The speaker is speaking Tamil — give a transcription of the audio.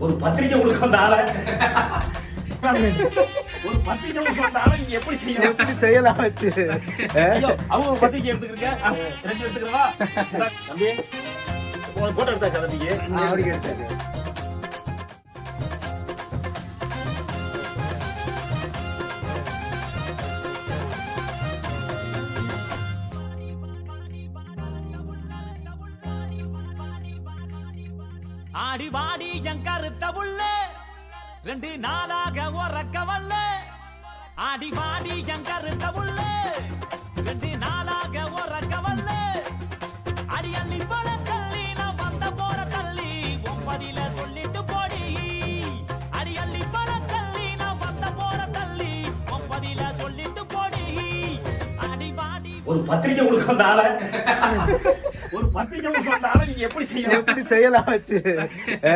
ஒரு பத்திரிக்கை கொடுக்க வந்த ஆளை ஒரு பத்திரிக்கை கொடுக்க வந்த ஆளை நீங்க எப்படி செய்யலாம்? எப்படி செய்யலாம் வச்சு? ஐயோ அவங்க பத்திரிக்கை எடுத்துக்கிறீங்க ரெண்டு எடுத்துக்கிறவா? தம்பி. போட்டோ எடுத்தாச்சா தம்பிக்கு? ஆடி வாடி என் கருத்த உள்ள. ரெண்டு நாளாக உறக்க வல்ல. ஆடி வாடி என் கருத்த உள்ள. ரெண்டு நாளாக உறக்க வல்ல. அடி அள்ளி போல தள்ளி நான் வந்த போற தள்ளி ஒன்பதில சொல்லிட்டு போடி. அடி அள்ளி போல தள்ளி நான் வந்த போற தள்ளி ஒன்பதில சொல்லிட்டு போடி. அடி வாடி ஒரு பத்திரிக்கை கொடுக்க ஒரு பத்திரிக்கை ஆளை நீங்க எப்படி செய்யலாம்? எப்படி செய்யலாம்